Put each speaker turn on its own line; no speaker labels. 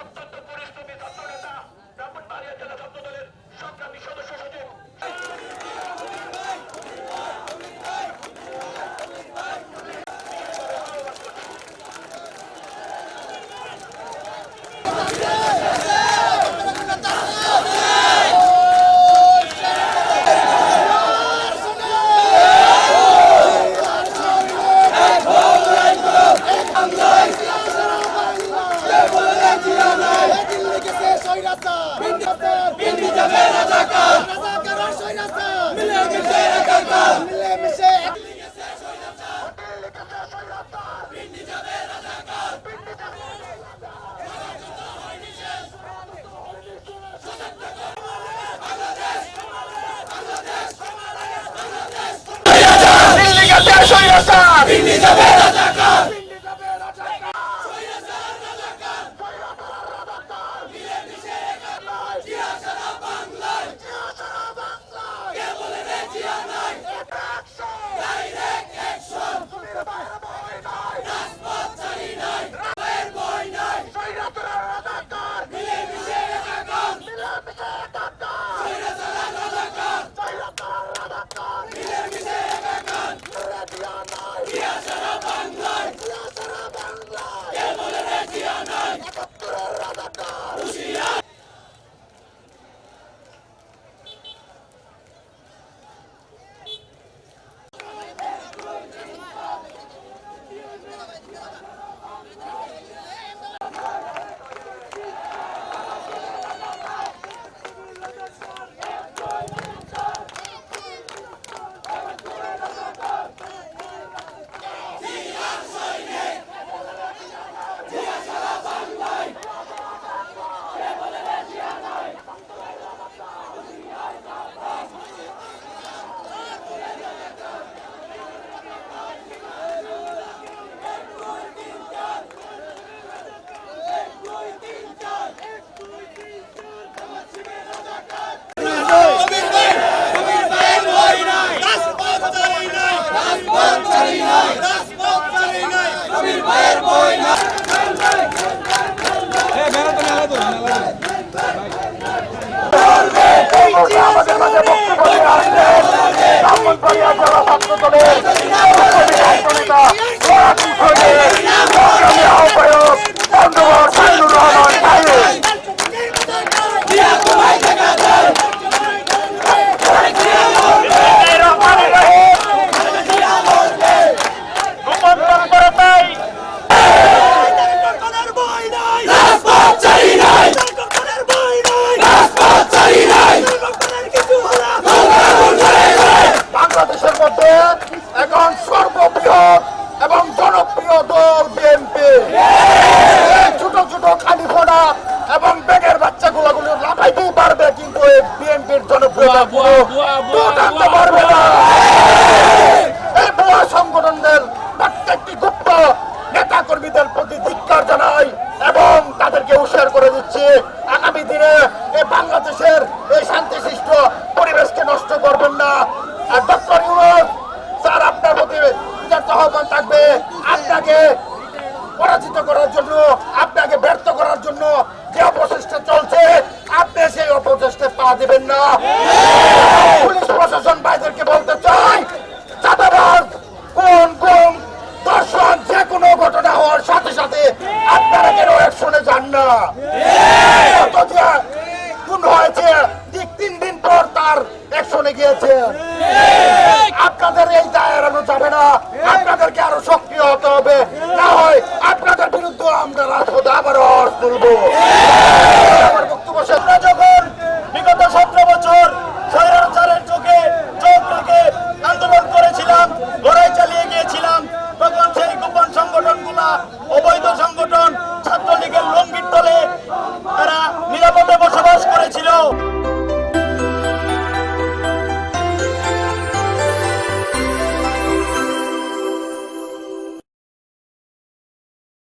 অত্যন্ত পরিশ্রমী ছাত্র নেতা ব্রাহ্মণবাড়িয়া জেলা ছাত্র দলের সংগ্রামী সদস্য সচিব। We need Isabella! Isabella! ছাত্র দলের বাংলাদেশের এই শান্তিশিষ্ট পরিবেশকে নষ্ট করবেন না। আর ডক্টর ইউনুস, স্যার, আপনার প্রতি আহ্বান থাকবে, আপনাকে পরাজিত করার জন্য, আপনাকে ব্যর্থ করার জন্য যে অপচেষ্টা চলছে, আপনি সেই অপচেষ্টা পা দিবেন না। পুলিশ প্রশাসন ভাইদেরকে বলতে চাই, চাঁদাবাজ কোন কোন দর্শন যে কোনো ঘটনা হওয়ার সাথে সাথে আপনারা কেন অ্যাকশনে যান না? অ্যাকশনে গিয়েছে? আপনাদের এই দায় এড়ানো যাবে না। আপনাদেরকে আরও সক্রিয় হতে হবে। না হয় আপনাদের বিরুদ্ধে আমরা রাজপথে আবারও আওয়াজ তুলবো। বিগত চোখে আন্দোলন করেছিলাম, লড়াই চালিয়ে গিয়েছিলাম, তখন সেই গোপন সংগঠনগুলা অবৈধ